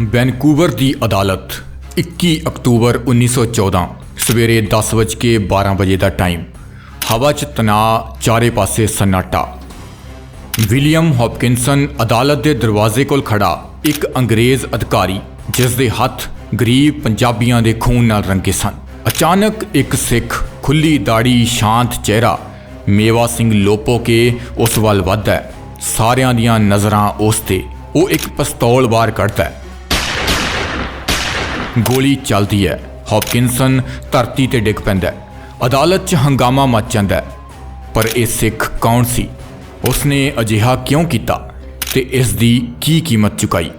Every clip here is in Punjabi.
ਵੈਨਕੂਵਰ ਦੀ ਅਦਾਲਤ 21 ਅਕਤੂਬਰ 1914 ਸਵੇਰੇ 10:12 ਵਜੇ ਦਾ ਟਾਈਮ ਹਵਾ 'ਚ ਤਣਾਅ, ਚਾਰੇ ਪਾਸੇ ਸਨਾਟਾ। ਵਿਲੀਅਮ ਹੌਪਕਿੰਸਨ ਅਦਾਲਤ ਦੇ ਦਰਵਾਜ਼ੇ ਕੋਲ ਖੜਾ, ਇੱਕ ਅੰਗਰੇਜ਼ ਅਧਿਕਾਰੀ, ਜਿਸ ਦੇ ਹੱਥ ਗਰੀਬ ਪੰਜਾਬੀਆਂ ਦੇ ਖੂਨ ਨਾਲ ਰੰਗੇ ਸਨ। ਅਚਾਨਕ ਇੱਕ ਸਿੱਖ, ਖੁੱਲੀ ਦਾੜੀ ਸ਼ਾਂਤ ਚਿਹਰਾ, ਮੇਵਾ ਸਿੰਘ ਲੋਪੋ ਕੇ ਉਸ ਵੱਲ ਵੱਧਦਾ ਸਾਰਿਆਂ ਦੀਆਂ ਨਜ਼ਰਾਂ ਉਸ ਤੇ। ਉਹ ਇੱਕ ਪਿਸਤੌਲ ਬਾਹਰ ਕੱਢਦਾ ਹੈ। ਗੋਲੀ ਚੱਲਦੀ ਹੈ। ਹੌਪਕਿੰਸਨ ਧਰਤੀ ਤੇ ਡਿੱਗ ਪੈਂਦਾ ਹੈ। ਅਦਾਲਤ 'ਚ ਹੰਗਾਮਾ ਮਚ ਜਾਂਦਾ ਹੈ। ਪਰ ਇਹ ਸਿੱਖ ਕੌਣ ਸੀ? ਉਸਨੇ ਅਜਿਹਾ ਕਿਉਂ ਕੀਤਾ? ਤੇ ਇਸ ਦੀ ਕੀ ਕੀਮਤ ਚੁਕਾਈ?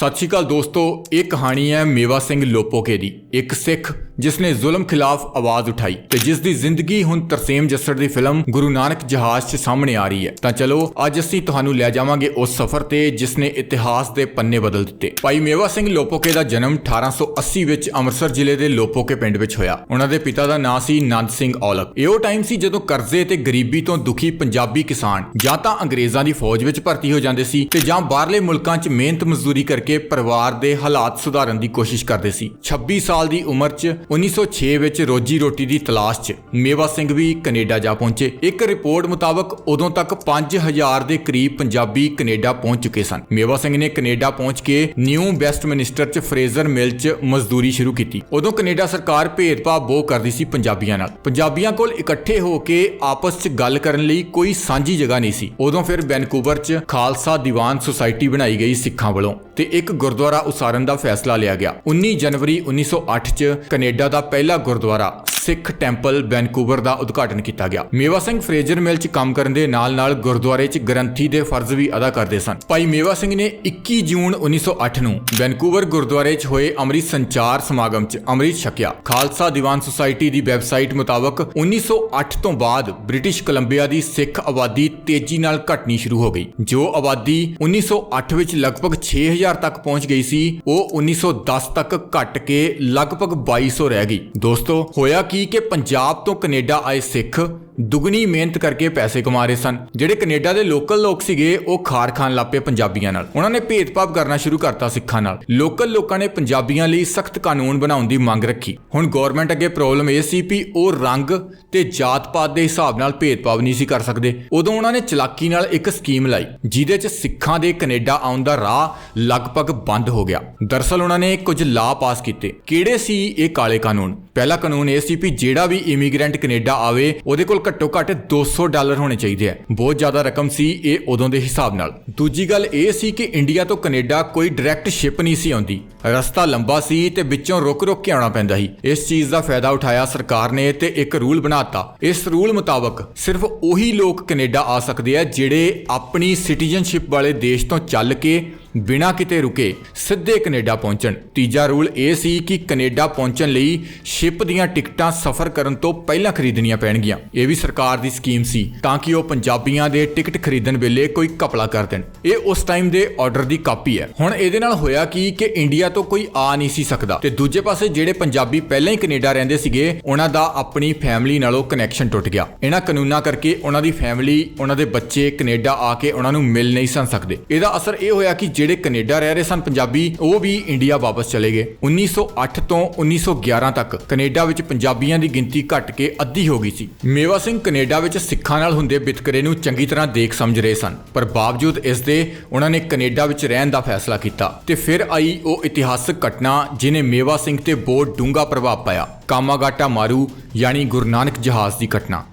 ਸਤਿ ਸ਼੍ਰੀ ਅਕਾਲ ਦੋਸਤੋ, ਇਹ ਕਹਾਣੀ ਹੈ ਮੇਵਾ ਸਿੰਘ ਲੋਪੋਕੇ ਦੀ, ਇੱਕ ਸਿੱਖ ਜਿਸ ਨੇ ਜ਼ੁਲਮ ਖਿਲਾਫ ਆਵਾਜ਼ ਉਠਾਈ ਤੇ ਜਿਸ ਦੀ ਜ਼ਿੰਦਗੀ ਹੁਣ ਤਰਸੇਮ ਜੱਸੜ ਦੀ ਫਿਲਮ ਗੁਰੂ ਨਾਨਕ ਜਹਾਜ਼ 'ਚ ਸਾਹਮਣੇ ਆ ਰਹੀ ਹੈ। ਤਾਂ ਚਲੋ, ਅੱਜ ਅਸੀਂ ਤੁਹਾਨੂੰ ਲੈ ਜਾਵਾਂਗੇ ਉਸ ਸਫ਼ਰ ਤੇ ਜਿਸ ਨੇ ਇਤਿਹਾਸ ਦੇ ਪੰਨੇ ਬਦਲ ਦਿੱਤੇ। ਭਾਈ ਮੇਵਾ ਸਿੰਘ ਲੋਪੋਕੇ ਦਾ ਜਨਮ 1880 ਵਿੱਚ ਅੰਮ੍ਰਿਤਸਰ ਜ਼ਿਲ੍ਹੇ ਦੇ ਲੋਪੋਕੇ ਪਿੰਡ ਵਿੱਚ ਹੋਇਆ। ਉਹਨਾਂ ਦੇ ਪਿਤਾ ਦਾ ਨਾਂ ਸੀ ਨੰਦ ਸਿੰਘ ਔਲਖ। ਇਹ ਉਹ ਟਾਈਮ ਸੀ ਜਦੋਂ ਕਰਜ਼ੇ ਤੇ ਗਰੀਬੀ ਤੋਂ ਦੁਖੀ ਪੰਜਾਬੀ ਕਿਸਾਨ ਜਾਂ ਤਾਂ ਅੰਗਰੇਜ਼ਾਂ ਦੀ ਫੌਜ ਵਿੱਚ ਭਰਤੀ ਹੋ ਜਾਂਦੇ ਸੀ ਤੇ ਜਾਂ ਬਾਹਰਲੇ ਮੁਲਕਾਂ 'ਚ ਮਿਹਨਤ ਮਜ਼ਦੂਰੀ ਕਰਕੇ ਪਰਿਵਾਰ ਦੇ ਹਾਲਾਤ ਸੁਧਾਰਨ ਦੀ ਕੋਸ਼ਿਸ਼ ਕਰਦੇ ਸੀ। 26 ਸਾਲ ਦੀ ਉਮਰ 'ਚ 1906 ਵਿੱਚ ਰੋਜੀ ਰੋਟੀ ਦੀ ਤਲਾਸ਼ 'ਚ ਮੇਵਾ ਸਿੰਘ ਵੀ ਕੈਨੇਡਾ ਜਾ ਪਹੁੰਚੇ। ਇੱਕ ਰਿਪੋਰਟ ਮੁਤਾਬਕ ਉਦੋਂ ਤੱਕ 5000 ਦੇ ਕਰੀਬ ਪੰਜਾਬੀ ਕੈਨੇਡਾ ਪਹੁੰਚ ਚੁੱਕੇ ਸਨ। ਮੇਵਾ ਸਿੰਘ ਨੇ ਕੈਨੇਡਾ ਪਹੁੰਚ ਕੇ ਨਿਊ ਵੈਸਟਮਿਨਿਸਟਰ 'ਚ ਫਰੇਜ਼ਰ ਮਿਲ 'ਚ ਮਜ਼ਦੂਰੀ ਸ਼ੁਰੂ ਕੀਤੀ। ਉਦੋਂ ਕੈਨੇਡਾ ਸਰਕਾਰ ਭੇਦਭਾਵ ਬਹੁਤ ਕਰਦੀ ਸੀ ਪੰਜਾਬੀਆਂ ਨਾਲ। ਪੰਜਾਬੀਆਂ ਕੋਲ ਇਕੱਠੇ ਹੋ ਕੇ ਆਪਸ 'ਚ ਗੱਲ ਕਰਨ ਲਈ ਕੋਈ ਸਾਂਝੀ ਜਗ੍ਹਾ ਨਹੀਂ ਸੀ। ਉਦੋਂ ਫਿਰ ਵੈਨਕੂਵਰ 'ਚ ਖਾਲਸਾ ਦੀਵਾਨ ਸੁਸਾਇਟੀ ਬਣਾਈ ਗਈ ਸਿੱਖਾਂ ਵੱਲੋਂ ਤੇ ਇੱਕ ਗੁਰਦੁਆਰਾ ਉਸਾਰਨ ਦਾ ਫੈਸਲਾ ਲਿਆ ਗਿਆ। 19 ਜਨਵਰੀ 1908 'ਚ ਕੈਨੇਡਾ ਦਾ ਪਹਿਲਾ ਗੁਰਦੁਆਰਾ ਸਿੱਖ ਟੈਂਪਲ ਵੈਨਕੂਵਰ ਦਾ ਉਦਘਾਟਨ ਕੀਤਾ ਗਿਆ। ਮੇਵਾ ਸਿੰਘ ਫਰੇਜ਼ਰ ਮਿਲ 'ਚ ਕੰਮ ਕਰਨ ਦੇ ਨਾਲ-ਨਾਲ ਗੁਰਦੁਆਰੇ 'ਚ ਗ੍ਰੰਥੀ ਦੇ ਫਰਜ਼ ਵੀ ਅਦਾ ਕਰਦੇ ਸਨ। ਭਾਈ ਮੇਵਾ ਸਿੰਘ ਨੇ 21 ਜੂਨ 1908 ਨੂੰ ਵੈਨਕੂਵਰ ਗੁਰਦੁਆਰੇ 'ਚ ਹੋਏ ਅੰਮ੍ਰਿਤ ਸੰਚਾਰ ਸਮਾਗਮ 'ਚ ਅੰਮ੍ਰਿਤ ਛਕਿਆ। ਖਾਲਸਾ ਦੀਵਾਨ ਸੁਸਾਇਟੀ ਦੀ ਵੈਬਸਾਈਟ ਮੁਤਾਬਕ 1908 ਤੋਂ ਬਾਅਦ ਬ੍ਰਿਟਿਸ਼ ਕੋਲੰਬੀਆ ਦੀ ਸਿੱਖ ਆਬਾਦੀ ਤੇਜ਼ੀ ਨਾਲ ਘਟਣੀ ਸ਼ੁਰੂ ਹੋ ਗਈ। ਜੋ ਆਬਾਦੀ 1908 ਵਿੱਚ ਲਗਭਗ 6000 ਤੱਕ ਪਹੁੰਚ ਗਈ ਸੀ, ਉਹ 1910 ਤੱਕ ਘਟ ਕੇ ਲਗਭਗ 2200 ਰਹਿ ਗਈ। ਦੋਸਤੋ, ਹੋਇਆ ਕੀ ਕਿ ਪੰਜਾਬ ਤੋਂ ਕੈਨੇਡਾ ਆਏ ਸਿੱਖ ਦੁਗਣੀ ਮਿਹਨਤ ਕਰਕੇ ਪੈਸੇ ਕਮਾ ਰਹੇ ਸਨ। ਜਿਹੜੇ ਕੈਨੇਡਾ ਦੇ ਲੋਕਲ ਲੋਕ ਸੀਗੇ, ਉਹ ਖਾਰ ਖਾਨ ਲੱਪੇ ਪੰਜਾਬੀਆਂ ਨਾਲ। ਉਹਨਾਂ ਨੇ ਭੇਦਭਾਵ ਕਰਨਾ ਸ਼ੁਰੂ ਕਰਤਾ ਸਿੱਖਾਂ ਨਾਲ। ਲੋਕਲ ਲੋਕਾਂ ਨੇ ਪੰਜਾਬੀਆਂ ਲਈ ਸਖਤ ਕਾਨੂੰਨ ਬਣਾਉਣ ਦੀ ਮੰਗ ਰੱਖੀ। ਹੁਣ ਗਵਰਨਮੈਂਟ ਅੱਗੇ ਪ੍ਰੋਬਲਮ ਇਹ ਸੀ ਵੀ ਉਹ ਰੰਗ ਤੇ ਜਾਤ-ਪਾਤ ਦੇ ਹਿਸਾਬ ਨਾਲ ਭੇਦਭਾਵ ਨਹੀਂ ਸੀ ਕਰ ਸਕਦੇ। ਉਦੋਂ ਉਹਨਾਂ ਨੇ ਚਲਾਕੀ ਨਾਲ ਇੱਕ ਸਕੀਮ ਲਾਈ, ਜਿਹਦੇ 'ਚ ਸਿੱਖਾਂ ਦੇ ਕੈਨੇਡਾ ਆਉਣ ਦਾ ਰਾਹ ਲਗਭਗ ਬੰਦ ਹੋ ਗਿਆ। ਦਰਸਲ ਉਹਨਾਂ ਨੇ ਕੁਝ ਲਾ ਪਾਸ ਕੀਤੇ। ਕਿਹੜੇ ਸੀ ਇਹ ਕਾਲੇ ਕਾਨੂੰਨ? ਪਹਿਲਾ ਕਾਨੂੰਨ ਇਹ ਸੀ ਵੀ ਜਿਹੜਾ ਵੀ ਇਮੀਗ੍ਰੈਂਟ ਕੈਨੇਡਾ ਆਵੇ, ਉਹਦੇ ਕੋਲ ਘੱਟੋ ਘੱਟ 200 ਡਾਲਰ ਹੋਣੇ ਚਾਹੀਦੇ ਆ। ਬਹੁਤ ਜ਼ਿਆਦਾ ਰਕਮ ਸੀ ਇਹ ਉਦੋਂ ਦੇ ਹਿਸਾਬ ਨਾਲ। ਦੂਜੀ ਗੱਲ ਇਹ ਸੀ ਕਿ ਇੰਡੀਆ ਤੋਂ ਕੈਨੇਡਾ ਕੋਈ ਡਾਇਰੈਕਟ ਸ਼ਿਪ ਨਹੀਂ ਸੀ ਆਉਂਦੀ। ਰਸਤਾ ਲੰਬਾ ਸੀ ਤੇ ਵਿੱਚੋਂ ਰੁਕ ਰੁਕ ਕੇ ਆਉਣਾ ਪੈਂਦਾ ਸੀ। ਇਸ ਚੀਜ਼ ਦਾ ਫਾਇਦਾ ਉਠਾਇਆ ਸਰਕਾਰ ਨੇ ਤੇ ਇੱਕ ਰੂਲ ਬਣਾਤਾ। ਇਸ ਰੂਲ ਮੁਤਾਬਕ ਸਿਰਫ ਉਹੀ ਲੋਕ ਕੈਨੇਡਾ ਆ ਸਕਦੇ ਆ ਜਿਹੜੇ ਆਪਣੀ ਸਿਟੀਜ਼ਨਸ਼ਿਪ ਵਾਲੇ ਦੇਸ਼ ਤੋਂ ਚੱਲ ਕੇ ਬਿਨਾਂ ਕਿਤੇ ਰੁਕੇ ਸਿੱਧੇ ਕੈਨੇਡਾ ਪਹੁੰਚਣ। ਤੀਜਾ ਰੂਲ ਇਹ ਸੀ ਕਿ ਕੈਨੇਡਾ ਪਹੁੰਚਣ ਲਈ ਸ਼ਿਪ ਦੀਆਂ ਟਿਕਟਾਂ ਸਫ਼ਰ ਕਰਨ ਤੋਂ ਪਹਿਲਾਂ ਖਰੀਦਣੀਆਂ ਪੈਣਗੀਆਂ। ਇਹ ਵੀ ਸਰਕਾਰ ਦੀ ਸਕੀਮ ਸੀ ਤਾਂ ਕਿ ਉਹ ਪੰਜਾਬੀਆਂ ਦੇ ਟਿਕਟ ਖਰੀਦਣ ਵੇਲੇ ਕੋਈ ਕਪੜਾ ਕਰ ਦੇਣ। ਇਹ ਉਸ ਟਾਈਮ ਦੇ ਆਰਡਰ ਦੀ ਕਾਪੀ ਹੈ। ਹੁਣ ਇਹਦੇ ਨਾਲ ਹੋਇਆ ਕੀ ਕਿ ਇੰਡੀਆ ਤੋਂ ਕੋਈ ਆ ਨਹੀਂ ਸੀ ਸਕਦਾ ਤੇ ਦੂਜੇ ਪਾਸੇ ਜਿਹੜੇ ਪੰਜਾਬੀ ਪਹਿਲਾਂ ਹੀ ਕੈਨੇਡਾ ਰਹਿੰਦੇ ਸੀਗੇ, ਉਹਨਾਂ ਦਾ ਆਪਣੀ ਫੈਮਿਲੀ ਨਾਲੋਂ ਕਨੈਕਸ਼ਨ ਟੁੱਟ ਗਿਆ। ਇਹਨਾਂ ਕਾਨੂੰਨਾਂ ਕਰਕੇ ਉਹਨਾਂ ਦੀ ਫੈਮਿਲੀ, ਉਹਨਾਂ ਦੇ ਬੱਚੇ ਕੈਨੇਡਾ ਆ ਕੇ ਉਹਨਾਂ ਨੂੰ ਮਿਲ ਨਹੀਂ ਸਨ ਸਕਦੇ। ਇਹਦਾ ਅਸਰ ਇਹ ਹੋਇਆ ਕਿ ਜਿਹੜੇ ਕੈਨੇਡਾ ਰਹਿ ਰਹੇ ਸਨ ਪੰਜਾਬੀ, ਉਹ ਵੀ ਇੰਡੀਆ ਵਾਪਸ ਚਲੇ ਗਏ। 1908 ਤੋਂ 1911 ਤੱਕ ਕੈਨੇਡਾ ਵਿੱਚ ਪੰਜਾਬੀਆਂ ਦੀ ਗਿਣਤੀ ਘਟ ਕੇ ਅੱਧੀ ਹੋ ਗਈ ਸੀ। ਮੇਵਾ ਸਿੰਘ ਕੈਨੇਡਾ ਵਿੱਚ ਸਿੱਖਾਂ ਨਾਲ ਹੁੰਦੇ ਵਿਤਕਰੇ ਨੂੰ ਚੰਗੀ ਤਰ੍ਹਾਂ ਦੇਖ ਸਮਝ ਰਹੇ ਸਨ, ਪਰ ਬਾਵਜੂਦ ਇਸ ਦੇ ਉਹਨਾਂ ਨੇ ਕੈਨੇਡਾ ਵਿੱਚ ਰਹਿਣ ਦਾ ਫੈਸਲਾ ਕੀਤਾ ਤੇ ਫਿਰ ਆਈ ਉਹ ਇਤਿਹਾਸਕ ਘਟਨਾ ਜਿਨੇ ਮੇਵਾ ਸਿੰਘ ਤੇ ਬਹੁਤ ਡੂੰਘਾ ਪ੍ਰਭਾਵ ਪਾਇਆ ਕਾਮਾਗਾਟਾ ਮਾਰੂ ਯਾਨੀ ਗੁਰੂ ਨਾਨਕ ਜਹਾਜ਼ ਦੀ ਘਟਨਾ।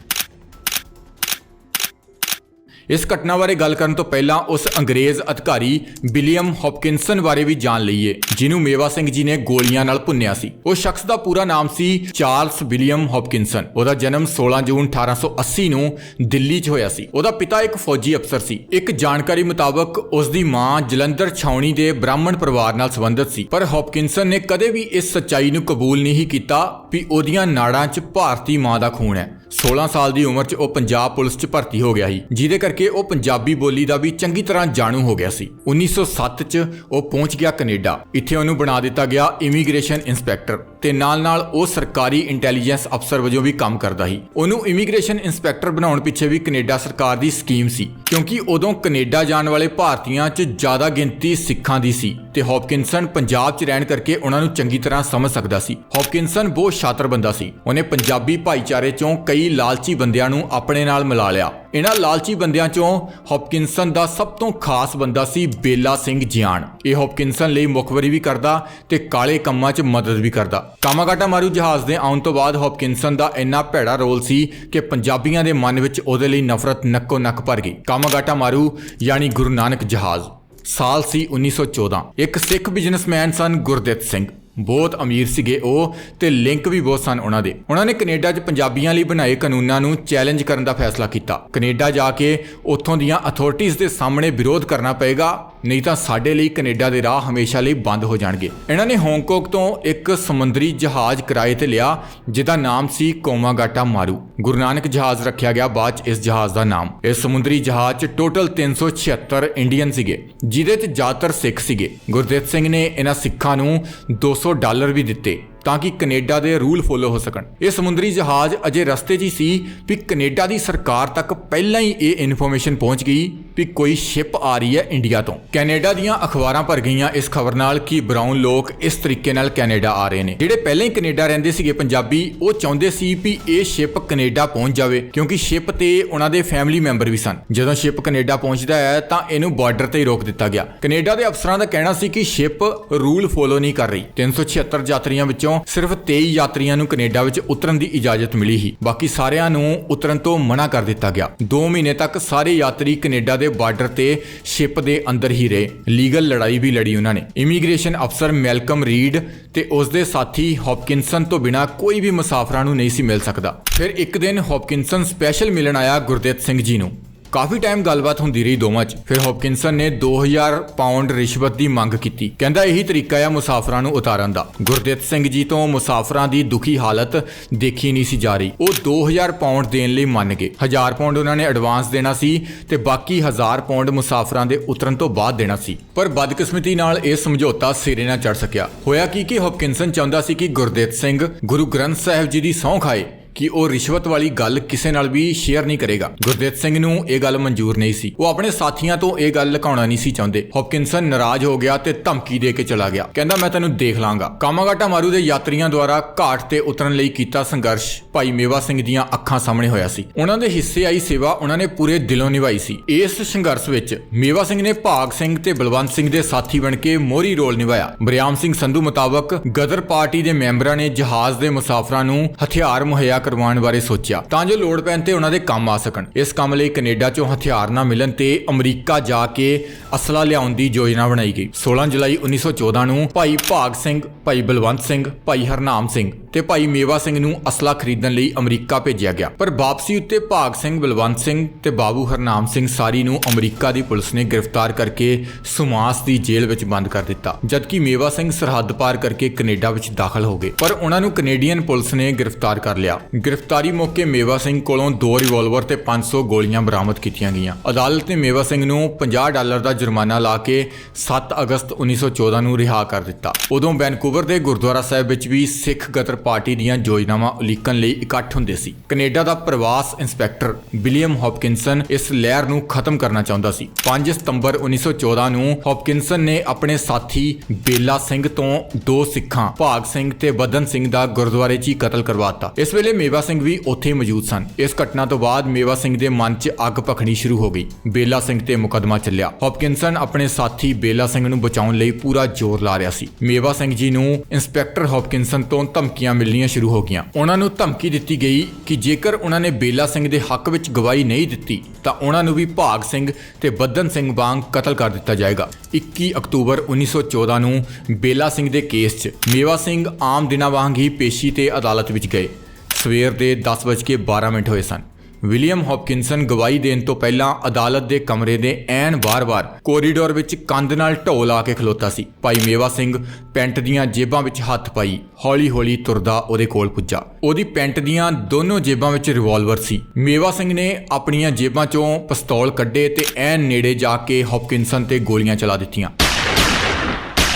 ਇਸ ਘਟਨਾ ਬਾਰੇ ਗੱਲ ਕਰਨ ਤੋਂ ਪਹਿਲਾਂ ਉਸ ਅੰਗਰੇਜ਼ ਅਧਿਕਾਰੀ ਵਿਲੀਅਮ ਹੌਪਕਿੰਸਨ ਬਾਰੇ ਵੀ ਜਾਣ ਲਈਏ, ਜਿਹਨੂੰ ਮੇਵਾ ਸਿੰਘ ਜੀ ਨੇ ਗੋਲੀਆਂ ਨਾਲ ਭੁੰਨਿਆ ਸੀ। ਉਹ ਸ਼ਖਸ ਦਾ ਪੂਰਾ ਨਾਮ ਸੀ ਚਾਰਲਸ ਵਿਲੀਅਮ ਹੌਪਕਿੰਸਨ। ਉਹਦਾ ਜਨਮ 16 ਜੂਨ 1880 ਨੂੰ ਦਿੱਲੀ 'ਚ ਹੋਇਆ ਸੀ। ਉਹਦਾ ਪਿਤਾ ਇੱਕ ਫੌਜੀ ਅਫਸਰ ਸੀ। ਇੱਕ ਜਾਣਕਾਰੀ ਮੁਤਾਬਕ ਉਸ ਦੀ ਮਾਂ ਜਲੰਧਰ ਛਾਉਣੀ ਦੇ ਬ੍ਰਾਹਮਣ ਪਰਿਵਾਰ ਨਾਲ ਸੰਬੰਧਿਤ ਸੀ। ਪਰ ਹੌਪਕਿੰਸਨ ਨੇ ਕਦੇ ਵੀ ਇਸ ਸੱਚਾਈ ਨੂੰ ਕਬੂਲ ਨਹੀਂ ਕੀਤਾ ਵੀ ਉਹਦੀਆਂ ਨਾੜਾਂ 'ਚ ਭਾਰਤੀ ਮਾਂ ਦਾ ਖੂਨ ਹੈ। 16 ਸਾਲ ਦੀ ਉਮਰ 'ਚ ਉਹ ਪੰਜਾਬ ਪੁਲਿਸ 'ਚ ਭਰਤੀ ਹੋ ਗਿਆ ਸੀ, ਜਿਹਦੇ ਕਰਕੇ ਉਹ ਪੰਜਾਬੀ ਬੋਲੀ ਦਾ ਵੀ ਚੰਗੀ ਤਰ੍ਹਾਂ ਜਾਣੂ ਹੋ ਗਿਆ ਸੀ। 1907 'ਚ ਉਹ ਪਹੁੰਚ ਗਿਆ ਕੈਨੇਡਾ। ਇੱਥੇ ਉਹਨੂੰ ਬਣਾ ਦਿੱਤਾ ਗਿਆ ਇਮੀਗ੍ਰੇਸ਼ਨ ਇੰਸਪੈਕਟਰ। ਤੇ ਨਾਲ-ਨਾਲ ਉਹ ਸਰਕਾਰੀ ਇੰਟੈਲੀਜੈਂਸ ਅਫਸਰ ਵਜੋਂ ਵੀ ਕੰਮ ਕਰਦਾ ਸੀ। ਉਹਨੂੰ ਇਮੀਗ੍ਰੇਸ਼ਨ ਇੰਸਪੈਕਟਰ ਬਣਾਉਣ ਪਿੱਛੇ ਵੀ ਕੈਨੇਡਾ ਸਰਕਾਰ ਦੀ ਸਕੀਮ ਸੀ, ਕਿਉਂਕਿ ਉਦੋਂ ਕੈਨੇਡਾ ਜਾਣ ਵਾਲੇ ਭਾਰਤੀਆਂ 'ਚ ਜ਼ਿਆਦਾ ਗਿਣਤੀ ਸਿੱਖਾਂ ਦੀ ਸੀ ਤੇ ਹੌਪਕਿੰਸਨ ਪੰਜਾਬ 'ਚ ਰਹਿਣ ਕਰਕੇ ਉਹਨਾਂ ਨੂੰ ਚੰਗੀ ਤਰ੍ਹਾਂ ਸਮਝ ਸਕਦਾ ਸੀ। ਹੌਪਕਿੰਸਨ ਬਹੁਤ ਸ਼ਾਤਰ ਬੰਦਾ ਸੀ। ਉਹਨੇ ਪੰਜਾਬੀ ਭਾਈਚਾਰੇ 'ਚੋਂ ਕਈ ਲਾਲਚੀ ਬੰਦਿਆਂ ਨੂੰ ਆਪਣੇ ਨਾਲ ਮਿਲਾ ਲਿਆ। ਇਹਨਾਂ ਲਾਲਚੀ ਬੰਦਿਆਂ 'ਚੋਂ ਹੌਪਕਿੰਸਨ ਦਾ ਸਭ ਤੋਂ ਖਾਸ ਬੰਦਾ ਸੀ ਬੇਲਾ ਸਿੰਘ ਜਿਆਣ। ਇਹ ਹੌਪਕਿੰਸਨ ਲਈ ਮੁਖਬਰੀ ਵੀ ਕਰਦਾ ਤੇ ਕਾਲੇ ਕੰਮਾਂ 'ਚ ਮਦਦ ਵੀ ਕਰਦਾ। ਕਾਮਾਗਾਟਾ ਮਾਰੂ ਜਹਾਜ਼ ਦੇ ਆਉਣ ਤੋਂ ਬਾਅਦ ਹੌਪਕਿੰਸਨ ਦਾ ਇੰਨਾ ਭੈੜਾ ਰੋਲ ਸੀ ਕਿ ਪੰਜਾਬੀਆਂ ਦੇ ਮਨ ਵਿੱਚ ਉਹਦੇ ਲਈ ਨਫ਼ਰਤ ਨੱਕੋ ਨੱਕ ਭਰ ਗਈ। ਕਾਮਾਗਾਟਾ ਮਾਰੂ ਯਾਨੀ ਗੁਰੂ ਨਾਨਕ ਜਹਾਜ਼, ਸਾਲ ਸੀ 1914 ਇੱਕ ਸਿੱਖ ਬਿਜ਼ਨਸਮੈਨ ਸਨ ਗੁਰਦਿੱਤ ਸਿੰਘ। ਬਹੁਤ ਅਮੀਰ ਸੀਗੇ ਉਹ ਤੇ ਲਿੰਕ ਵੀ ਬਹੁਤ ਸਨ ਉਹਨਾਂ ਦੇ। ਉਹਨਾਂ ਨੇ ਕੈਨੇਡਾ 'ਚ ਪੰਜਾਬੀਆਂ ਲਈ ਬਣਾਏ ਕਾਨੂੰਨਾਂ ਨੂੰ ਚੈਲੰਜ ਕਰਨ ਦਾ ਫੈਸਲਾ ਕੀਤਾ। ਕੈਨੇਡਾ ਜਾ ਕੇ ਉੱਥੋਂ ਦੀਆਂ ਅਥਾਰਟੀਆਂ ਦੇ ਸਾਹਮਣੇ ਵਿਰੋਧ ਕਰਨਾ ਪਏਗਾ। ਨਹੀਂ ਤਾਂ ਸਾਡੇ ਲਈ ਕੈਨੇਡਾ ਦੇ ਰਾਹ ਹਮੇਸ਼ਾ ਲਈ ਬੰਦ ਹੋ ਜਾਣਗੇ। ਇਹਨਾਂ ਨੇ ਹਾਂਗਕਾਂਗ ਤੋਂ ਇੱਕ ਸਮੁੰਦਰੀ ਜਹਾਜ਼ ਕਿਰਾਏ ਤੇ ਲਿਆ, ਜਿਹਦਾ ਨਾਮ ਸੀ ਕੋਮਾਗਾਟਾ ਮਾਰੂ। ਗੁਰੂ ਨਾਨਕ ਜਹਾਜ਼ ਰੱਖਿਆ ਗਿਆ ਬਾਅਦ 'ਚ ਇਸ ਜਹਾਜ਼ ਦਾ ਨਾਮ। ਇਸ ਸਮੁੰਦਰੀ ਜਹਾਜ਼ 'ਚ ਟੋਟਲ 376 ਇੰਡੀਅਨ ਸੀਗੇ, ਜਿਹਦੇ 'ਚ ਜ਼ਿਆਦਾਤਰ ਸਿੱਖ ਸੀਗੇ। ਗੁਰਦੇਵ ਸਿੰਘ ਨੇ ਇਹਨਾਂ ਸਿੱਖਾਂ ਨੂੰ 200 ਡਾਲਰ ਵੀ ਦਿੱਤੇ। ਤਾਂ ਕਿ ਕੈਨੇਡਾ ਦੇ ਰੂਲ ਫੋਲੋ ਹੋ ਸਕਣ। ਇਹ ਸਮੁੰਦਰੀ ਜਹਾਜ਼ ਅਜੇ ਰਸਤੇ 'ਚ ਹੀ ਸੀ ਵੀ ਕੈਨੇਡਾ ਦੀ ਸਰਕਾਰ ਤੱਕ ਪਹਿਲਾਂ ਹੀ ਇਹ ਇਨਫੋਰਮੇਸ਼ਨ ਪਹੁੰਚ ਗਈ ਵੀ ਕੋਈ ਸ਼ਿਪ ਆ ਰਹੀ ਹੈ ਇੰਡੀਆ ਤੋਂ। ਕੈਨੇਡਾ ਦੀਆਂ ਅਖਬਾਰਾਂ ਭਰ ਗਈਆਂ ਇਸ ਖਬਰ ਨਾਲ ਕਿ ਬਰਾਊਨ ਲੋਕ ਇਸ ਤਰੀਕੇ ਨਾਲ ਕੈਨੇਡਾ ਆ ਰਹੇ ਨੇ। ਜਿਹੜੇ ਪਹਿਲਾਂ ਹੀ ਕੈਨੇਡਾ ਰਹਿੰਦੇ ਸੀਗੇ ਪੰਜਾਬੀ, ਉਹ ਚਾਹੁੰਦੇ ਸੀ ਵੀ ਇਹ ਸ਼ਿਪ ਕੈਨੇਡਾ ਪਹੁੰਚ ਜਾਵੇ, ਕਿਉਂਕਿ ਸ਼ਿਪ ਤੇ ਉਹਨਾਂ ਦੇ ਫੈਮਿਲੀ ਮੈਂਬਰ ਵੀ ਸਨ। ਜਦੋਂ ਸ਼ਿਪ ਕੈਨੇਡਾ ਪਹੁੰਚਦਾ ਹੈ, ਤਾਂ ਇਹਨੂੰ ਬਾਰਡਰ ਤੇ ਹੀ ਰੋਕ ਦਿੱਤਾ ਗਿਆ। ਕੈਨੇਡਾ ਦੇ ਅਫਸਰਾਂ ਦਾ ਕਹਿਣਾ ਸੀ ਕਿ ਸ਼ਿਪ ਰੂਲ ਫੋਲੋ ਨਹੀਂ ਕਰ ਰਹੀ। 376 ਯਾਤਰੀਆਂ ਵਿੱਚੋਂ ਸਿਰਫ 23 ਯਾਤਰੀਆਂ ਨੂੰ ਕੈਨੇਡਾ ਵਿੱਚ ਉਤਰਨ ਦੀ ਇਜਾਜ਼ਤ ਮਿਲੀ ਸੀ। ਬਾਕੀ ਸਾਰਿਆਂ ਨੂੰ ਉਤਰਨ ਤੋਂ ਮਨਾ ਕਰ ਦਿੱਤਾ ਗਿਆ। 2 ਮਹੀਨੇ ਤੱਕ ਸਾਰੇ ਯਾਤਰੀ ਕੈਨੇਡਾ ਦੇ ਬਾਰਡਰ ਤੇ ਸ਼ਿਪ ਦੇ ਅੰਦਰ ਹੀ ਰਹੇ। ਲੀਗਲ ਲੜਾਈ ਵੀ ਲੜੀ ਉਹਨਾਂ ਨੇ। ਇਮੀਗ੍ਰੇਸ਼ਨ ਅਫਸਰ ਮੈਲਕਮ ਰੀਡ ਤੇ ਉਸ ਦੇ ਸਾਥੀ ਹੌਪਕਿੰਸਨ ਤੋਂ ਬਿਨਾ ਕੋਈ ਵੀ ਮੁਸਾਫਰਾਂ ਨੂੰ ਨਹੀਂ ਸੀ ਮਿਲ ਸਕਦਾ। ਫਿਰ ਇੱਕ ਦਿਨ ਹੌਪਕਿੰਸਨ ਸਪੈਸ਼ਲ ਮਿਲਣ ਆਇਆ ਗੁਰਦੇਵ ਸਿੰਘ ਜੀ ਨੂੰ। ਕਾਫੀ ਟਾਈਮ ਗੱਲਬਾਤ ਹੁੰਦੀ ਰਹੀ ਦੋਵਾਂ 'ਚ। ਫਿਰ ਹੌਪਕਿੰਸਨ ਨੇ 2000 ਪਾਉਂਡ ਰਿਸ਼ਵਤ ਦੀ ਮੰਗ ਕੀਤੀ। ਕਹਿੰਦਾ ਇਹੀ ਤਰੀਕਾ ਆ ਮੁਸਾਫਰਾਂ ਨੂੰ ਉਤਾਰਨ ਦਾ। ਗੁਰਦਿੱਤ ਸਿੰਘ ਜੀ ਤੋਂ ਮੁਸਾਫਰਾਂ ਦੀ ਦੁਖੀ ਹਾਲਤ ਦੇਖੀ ਨਹੀਂ ਸੀ ਜਾ ਰਹੀ। ਉਹ 2000 ਪਾਉਂਡ ਦੇਣ ਲਈ ਮੰਨ ਗਏ। 1000 ਪਾਉਂਡ ਉਹਨਾਂ ਨੇ ਐਡਵਾਂਸ ਦੇਣਾ ਸੀ ਤੇ ਬਾਕੀ 1000 ਪਾਉਂਡ ਮੁਸਾਫਰਾਂ ਦੇ ਉਤਰਨ ਤੋਂ ਬਾਅਦ ਦੇਣਾ ਸੀ। ਪਰ ਬਦਕਿਸਮਤੀ ਨਾਲ ਇਹ ਸਮਝੌਤਾ ਸਿਰੇ ਨਾ ਚੜ ਸਕਿਆ। ਹੋਇਆ ਕੀ ਕਿ ਹੌਪਕਿੰਸਨ ਚਾਹੁੰਦਾ ਸੀ ਕਿ ਗੁਰਦਿੱਤ ਸਿੰਘ ਗੁਰੂ ਗ੍ਰੰਥ ਸਾਹਿਬ ਜੀ ਦੀ ਸਹੁੰ ਖਾਏ। ਕਿ ਉਹ ਰਿਸ਼ਵਤ ਵਾਲੀ ਗੱਲ ਕਿਸੇ ਨਾਲ ਵੀ ਸ਼ੇਅਰ ਨਹੀਂ ਕਰੇਗਾ। ਗੁਰਦੇਵ ਸਿੰਘ ਨੂੰ ਇਹ ਗੱਲ ਮਨਜ਼ੂਰ ਨਹੀਂ ਸੀ। ਉਹ ਆਪਣੇ ਸਾਥੀਆਂ ਤੋਂ ਇਹ ਗੱਲ ਲੁਕਾਉਣਾ ਨਹੀਂ ਸੀ ਚਾਹੁੰਦੇ। ਹੌਪਕਿੰਸਨ ਨਾਰਾਜ਼ ਹੋ ਗਿਆ ਤੇ ਧਮਕੀ ਦੇ ਕੇ ਚਲਾ ਗਿਆ। ਕਹਿੰਦਾ, ਮੈਂ ਤੈਨੂੰ ਦੇਖ ਲਾਂਗਾ। ਕਾਮਾਗਾਟਾ ਮਾਰੂ ਦੇ ਯਾਤਰੀਆਂ ਦੁਆਰਾ ਘਾਟ ਤੇ ਉਤਰਨ ਲਈ ਕੀਤਾ ਸੰਘਰਸ਼। ਭਾਈ ਮੇਵਾ ਸਿੰਘ ਦੀਆਂ ਅੱਖਾਂ ਸਾਹਮਣੇ ਹੋਇਆ ਸੀ। ਉਹਨਾਂ ਦੇ ਹਿੱਸੇ ਆਈ ਸੇਵਾ ਉਹਨਾਂ ਨੇ ਪੂਰੇ ਦਿਲੋਂ ਨਿਭਾਈ ਸੀ। ਇਸ ਸੰਘਰਸ਼ ਵਿੱਚ ਮੇਵਾ ਸਿੰਘ ਨੇ ਭਾਗ ਸਿੰਘ ਤੇ ਬਲਵੰਤ ਸਿੰਘ ਦੇ ਸਾਥੀ ਬਣ ਕੇ ਮੋਹਰੀ ਰੋਲ ਨਿਭਾਇਆ। ਬਰਿਆਮ ਸਿੰਘ ਸੰਧੂ ਮੁਤਾਬਕ ਗਦਰ ਪਾਰਟੀ ਦੇ ਮੈਂਬਰਾਂ ਨੇ ਜਹਾਜ਼ ਦੇ ਮੁਸਾਫਰਾਂ ਨੂੰ ਹਥਿਆਰ ਮੁਹੱਈਆ ਕਰਵਾਉਣ ਬਾਰੇ ਸੋਚਿਆ, ਤਾਂ ਜੋ ਲੋੜ ਪੈਣ ਤੇ ਉਹਨਾਂ ਦੇ ਕੰਮ ਆ ਸਕਣ। ਇਸ ਕੰਮ ਲਈ ਕੈਨੇਡਾ 'ਚੋਂ ਹਥਿਆਰ ਨਾ ਮਿਲਣ ਤੇ ਅਮਰੀਕਾ ਜਾ ਕੇ ਅਸਲਾ ਲਿਆਉਣ ਦੀ ਯੋਜਨਾ ਬਣਾਈ ਗਈ। 16 ਜੁਲਾਈ 1914 ਨੂੰ ਭਾਈ ਭਾਗ ਸਿੰਘ, ਭਾਈ ਬਲਵੰਤ ਸਿੰਘ, ਭਾਈ ਹਰਨਾਮ ਸਿੰਘ ਤੇ ਭਾਈ ਮੇਵਾ ਸਿੰਘ ਨੂੰ ਅਸਲਾ ਖਰੀਦਣ ਲਈ ਅਮਰੀਕਾ ਭੇਜਿਆ ਗਿਆ। ਪਰ ਵਾਪਸੀ ਉੱਤੇ ਭਾਗ ਸਿੰਘ ਬਲਵੰਤ ਸਿੰਘ ਤੇ ਬਾਬੂ ਹਰਨਾਮ ਸਿੰਘ ਸਾਰੀ ਨੂੰ ਅਮਰੀਕਾ ਦੀ ਪੁਲਿਸ ਨੇ ਗ੍ਰਿਫਤਾਰ ਕਰਕੇ ਸੁਮਾਸ ਦੀ ਜੇਲ੍ਹ ਵਿੱਚ ਬੰਦ ਕਰ ਦਿੱਤਾ। ਜਦਕਿ ਮੇਵਾ ਸਿੰਘ ਸਰਹੱਦ ਪਾਰ ਕਰਕੇ ਕੈਨੇਡਾ ਵਿੱਚ ਦਾਖਲ ਹੋ ਗਏ। ਪਰ ਉਹਨਾਂ ਨੂੰ ਕੈਨੇਡੀਅਨ ਪੁਲਿਸ ਨੇ ਗ੍ਰਿਫਤਾਰ ਕਰ ਲਿਆ। ਗ੍ਰਿਫਤਾਰੀ ਮੌਕੇ ਮੇਵਾ ਸਿੰਘ ਕੋਲੋਂ ਦੋ ਰਿਵਾਲਵਰ ਤੇ 500 ਗੋਲੀਆਂ ਬਰਾਮਦ ਕੀਤੀਆਂ ਗਈਆਂ। ਅਦਾਲਤ ਨੇ ਮੇਵਾ ਸਿੰਘ ਨੂੰ 50 ਡਾਲਰ ਦਾ ਜੁਰਮਾਨਾ ਲਾ ਕੇ 7 ਅਗਸਤ 1914 ਨੂੰ ਰਿਹਾ ਕਰ ਦਿੱਤਾ। ਉਦੋਂ ਵੈਨਕੂਵਰ ਦੇ ਗੁਰਦੁਆਰਾ ਸਾਹਿਬ ਵਿੱਚ ਵੀ ਸਿੱਖ ਗਦਰ ਪਾਰਟੀ ਦੀਆਂ ਯੋਜਨਾਵਾਂ ਉਲੀਕਣ ਲਈ ਇਕੱਠ ਹੁੰਦੇ ਸੀ। ਕੈਨੇਡਾ ਦਾ ਪ੍ਰਵਾਸ ਇੰਸਪੈਕਟਰ ਵਿਲੀਅਮ ਹੌਪਕਿੰਸਨ ਇਸ ਲਹਿਰ ਨੂੰ ਖਤਮ ਕਰਨਾ ਚਾਹੁੰਦਾ ਸੀ। 5 ਸਤੰਬਰ 1914 ਨੂੰ ਹੌਪਕਿੰਸਨ ਨੇ ਆਪਣੇ ਸਾਥੀ ਬੇਲਾ ਸਿੰਘ ਤੋਂ ਦੋ ਸਿੱਖਾਂ, ਭਾਗ ਸਿੰਘ ਤੇ ਬਦਨ ਸਿੰਘ ਦਾ ਗੁਰਦੁਆਰੇ 'ਚ ਹੀ ਕਤਲ ਕਰਵਾ ਦਿੱਤਾ। ਇਸ ਵੇਲੇ ਮੇਵਾ ਸਿੰਘ ਵੀ ਉੱਥੇ ਮੌਜੂਦ ਸਨ। ਇਸ ਘਟਨਾ ਤੋਂ ਬਾਅਦ ਮੇਵਾ ਸਿੰਘ ਦੇ ਮਨ 'ਚ ਅੱਗ ਭਖਣੀ ਸ਼ੁਰੂ ਹੋ ਗਈ। ਬੇਲਾ ਸਿੰਘ ਤੇ ਮੁਕਦਮਾ ਚੱਲਿਆ। ਹੌਪਕਿੰਸਨ ਆਪਣੇ ਸਾਥੀ ਬੇਲਾ ਸਿੰਘ ਨੂੰ ਬਚਾਉਣ ਲਈ ਪੂਰਾ ਜ਼ੋਰ ਲਾ ਰਿਹਾ ਸੀ। ਮੇਵਾ ਸਿੰਘ ਜੀ ਨੂੰ ਇੰਸਪੈਕਟਰ ਹੌਪਕਿੰਸਨ ਤੋਂ ਧਮਕੀਆਂ ਮਿਲਣੀਆਂ ਸ਼ੁਰੂ ਹੋ ਗਈਆਂ। ਉਹਨਾਂ ਨੂੰ ਧਮਕੀ ਦਿੱਤੀ ਗਈ ਕਿ ਜੇਕਰ ਉਹਨਾਂ ਨੇ ਬੇਲਾ ਸਿੰਘ ਦੇ ਹੱਕ ਵਿੱਚ ਗਵਾਹੀ ਨਹੀਂ ਦਿੱਤੀ, ਤਾਂ ਉਹਨਾਂ ਨੂੰ ਵੀ ਭਾਗ ਸਿੰਘ ਤੇ ਬੱਦਨ ਸਿੰਘ ਵਾਂਗ ਕਤਲ ਕਰ ਦਿੱਤਾ ਜਾਏਗਾ। 21 ਅਕਤੂਬਰ 1914 ਨੂੰ ਬੇਲਾ ਸਿੰਘ ਦੇ ਕੇਸ 'ਚ ਮੇਵਾ ਸਿੰਘ ਆਮ ਦਿਨਾਂ ਵਾਂਗ ਹੀ ਪੇਸ਼ੀ ਤੇ ਅਦਾਲਤ ਵਿੱਚ ਗਏ। ਸਵੇਰ ਦੇ 10:12 ਮਿੰਟ ਹੋਏ ਸਨ। ਵਿਲੀਅਮ ਹੌਪਕਿੰਸਨ ਗਵਾਹੀ ਦੇਣ ਤੋਂ ਪਹਿਲਾਂ ਅਦਾਲਤ ਦੇ ਕਮਰੇ ਦੇ ਐਨ ਬਾਰ-ਬਾਰ ਕੋਰੀਡੋਰ ਵਿੱਚ ਕੰਧ ਨਾਲ ਢੋ ਲਾ ਕੇ ਖਲੋਤਾ ਸੀ। ਭਾਈ ਮੇਵਾ ਸਿੰਘ ਪੈਂਟ ਦੀਆਂ ਜੇਬਾਂ ਵਿੱਚ ਹੱਥ ਪਾਈ ਹੌਲੀ-ਹੌਲੀ ਤੁਰਦਾ ਉਹਦੇ ਕੋਲ ਪੁੱਜਾ। ਉਹਦੀ ਪੈਂਟ ਦੀਆਂ ਦੋਨੋਂ ਜੇਬਾਂ ਵਿੱਚ ਰਿਵਾਲਵਰ ਸੀ। ਮੇਵਾ ਸਿੰਘ ਨੇ ਆਪਣੀਆਂ ਜੇਬਾਂ 'ਚੋਂ ਪਿਸਤੌਲ ਕੱਢੇ ਤੇ ਐਨ ਨੇੜੇ ਜਾ ਕੇ ਹੌਪਕਿੰਸਨ ਤੇ ਗੋਲੀਆਂ ਚਲਾ ਦਿੱਤੀਆਂ।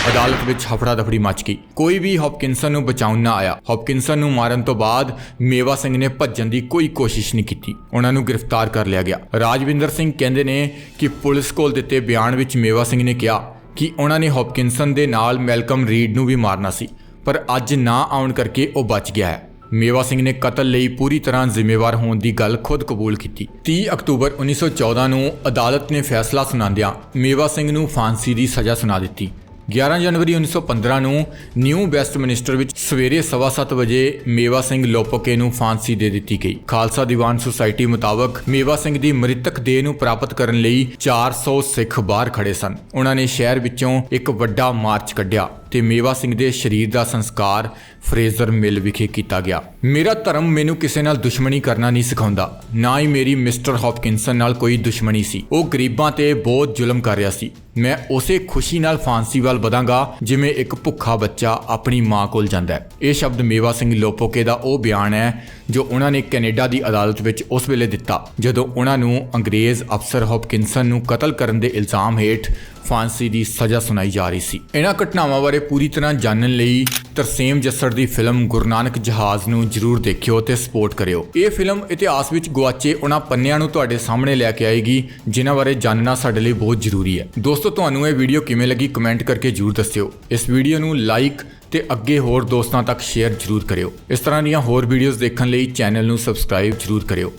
ਅਦਾਲਤ ਵਿੱਚ ਹਫੜਾ ਦਫੜੀ ਮਚ ਗਈ। ਕੋਈ ਵੀ ਹੌਪਕਿੰਸਨ ਨੂੰ ਬਚਾਉਣ ਨਾ ਆਇਆ। ਹੌਪਕਿੰਸਨ ਨੂੰ ਮਾਰਨ ਤੋਂ ਬਾਅਦ ਮੇਵਾ ਸਿੰਘ ਨੇ ਭੱਜਣ ਦੀ ਕੋਈ ਕੋਸ਼ਿਸ਼ ਨਹੀਂ ਕੀਤੀ। ਉਹਨਾਂ ਨੂੰ ਗ੍ਰਿਫਤਾਰ ਕਰ ਲਿਆ ਗਿਆ। ਰਾਜਵਿੰਦਰ ਸਿੰਘ ਕਹਿੰਦੇ ਨੇ ਕਿ ਪੁਲਿਸ ਕੋਲ ਦਿੱਤੇ ਬਿਆਨ ਵਿੱਚ ਮੇਵਾ ਸਿੰਘ ਨੇ ਕਿਹਾ ਕਿ ਉਹਨਾਂ ਨੇ ਹੌਪਕਿੰਸਨ ਦੇ ਨਾਲ ਮੈਲਕਮ ਰੀਡ ਨੂੰ ਵੀ ਮਾਰਨਾ ਸੀ, ਪਰ ਅੱਜ ਨਾ ਆਉਣ ਕਰਕੇ ਉਹ ਬਚ ਗਿਆ ਹੈ। ਮੇਵਾ ਸਿੰਘ ਨੇ ਕਤਲ ਲਈ ਪੂਰੀ ਤਰ੍ਹਾਂ ਜ਼ਿੰਮੇਵਾਰ ਹੋਣ ਦੀ ਗੱਲ ਖੁਦ ਕਬੂਲ ਕੀਤੀ। 30 ਅਕਤੂਬਰ 1914 ਨੂੰ ਅਦਾਲਤ ਨੇ ਫੈਸਲਾ ਸੁਣਾਉਂਦਿਆਂ ਮੇਵਾ ਸਿੰਘ ਨੂੰ ਫਾਂਸੀ ਦੀ ਸਜ਼ਾ ਸੁਣਾ ਦਿੱਤੀ। 11 ਜਨਵਰੀ 1915 ਨੂੰ ਨਿਊ ਵੈਸਟਮਿਨਿਸਟਰ ਵਿੱਚ ਸਵੇਰੇ 7:30 ਵਜੇ ਮੇਵਾ ਸਿੰਘ ਲੋਪਕੇ ਨੂੰ ਫਾਂਸੀ ਦੇ ਦਿੱਤੀ ਗਈ। ਖਾਲਸਾ ਦੀਵਾਨ ਸੁਸਾਇਟੀ ਮੁਤਾਬਕ ਮੇਵਾ ਸਿੰਘ ਦੀ ਮ੍ਰਿਤਕ ਦੇਹ ਨੂੰ ਪ੍ਰਾਪਤ ਕਰਨ ਲਈ 400 ਸਿੱਖ ਬਾਹਰ ਖੜੇ ਸਨ। ਉਹਨਾਂ ਨੇ ਸ਼ਹਿਰ ਵਿੱਚੋਂ ਇੱਕ ਵੱਡਾ ਮਾਰਚ ਕੱਢਿਆ। ਤੇ ਮੇਵਾ ਸਿੰਘ ਦੇ ਸਰੀਰ ਦਾ ਸੰਸਕਾਰ ਫਰੇਜ਼ਰ ਮਿਲ ਵਿਖੇ ਕੀਤਾ ਗਿਆ। ਮੇਰਾ ਧਰਮ ਮੈਨੂੰ ਕਿਸੇ ਨਾਲ ਦੁਸ਼ਮਣੀ ਕਰਨਾ ਨਹੀਂ ਸਿਖਾਉਂਦਾ। ਨਾ ਹੀ ਮੇਰੀ ਮਿਸਟਰ ਹੌਪਕਿੰਸਨ ਨਾਲ ਕੋਈ ਦੁਸ਼ਮਣੀ ਸੀ। ਉਹ ਗਰੀਬਾਂ ਤੇ ਬਹੁਤ ਜ਼ੁਲਮ ਕਰ ਰਿਹਾ ਸੀ। ਮੈਂ ਉਸੇ ਖੁਸ਼ੀ ਨਾਲ ਫਾਂਸੀ ਵੱਲ ਵਧਾਂਗਾ, ਜਿਵੇਂ ਇੱਕ ਭੁੱਖਾ ਬੱਚਾ ਆਪਣੀ ਮਾਂ ਕੋਲ ਜਾਂਦਾ ਹੈ। ਇਹ ਸ਼ਬਦ ਮੇਵਾ ਸਿੰਘ ਲੋਪੋਕੇ ਦਾ ਉਹ ਬਿਆਨ ਹੈ, ਜੋ ਉਹਨਾਂ ਨੇ ਕੈਨੇਡਾ ਦੀ ਅਦਾਲਤ ਵਿੱਚ ਉਸ ਵੇਲੇ ਦਿੱਤਾ, ਜਦੋਂ ਉਹਨਾਂ ਨੂੰ ਅੰਗਰੇਜ਼ ਅਫਸਰ ਹੌਪਕਿੰਸਨ ਨੂੰ ਕਤਲ ਕਰਨ ਦੇ ਇਲਜ਼ਾਮ ਹੇਠ ਫਾਂਸੀ ਦੀ ਸਜ਼ਾ ਸੁਣਾਈ ਜਾ ਰਹੀ ਸੀ। ਇਹਨਾਂ ਘਟਨਾਵਾਂ ਬਾਰੇ ਪੂਰੀ ਤਰ੍ਹਾਂ ਜਾਣਨ ਲਈ ਤਰਸੇਮ ਜੱਸੜ ਦੀ ਫਿਲਮ ਗੁਰੂ ਨਾਨਕ ਜਹਾਜ਼ ਨੂੰ ਜਰੂਰ ਦੇਖਿਓ ਤੇ ਸਪੋਰਟ ਕਰਿਓ। ਇਹ ਫਿਲਮ ਇਤਿਹਾਸ ਵਿੱਚ ਗੁਆਚੇ ਉਹਨਾਂ ਪੰਨਿਆਂ ਨੂੰ ਤੁਹਾਡੇ ਸਾਹਮਣੇ ਲੈ ਕੇ ਆਏਗੀ, ਜਿਨ੍ਹਾਂ ਬਾਰੇ ਜਾਣਨਾ ਸਾਡੇ ਲਈ ਬਹੁਤ ਜ਼ਰੂਰੀ ਹੈ। ਦੋਸਤੋ, ਤੁਹਾਨੂੰ ਇਹ ਵੀਡੀਓ ਕਿਵੇਂ ਲੱਗੀ ਕਮੈਂਟ ਕਰਕੇ ਜਰੂਰ ਦੱਸਿਓ। ਇਸ ਵੀਡੀਓ ਨੂੰ ਲਾਈਕ ਤੇ ਅੱਗੇ ਹੋਰ ਦੋਸਤਾਂ ਤੱਕ ਸ਼ੇਅਰ ਜਰੂਰ ਕਰਿਓ। ਇਸ ਤਰ੍ਹਾਂ ਦੀਆਂ ਹੋਰ ਵੀਡੀਓਜ਼ ਦੇਖਣ ਲਈ ਚੈਨਲ ਨੂੰ ਸਬਸਕ੍ਰਾਈਬ ਜਰੂਰ ਕਰਿਓ।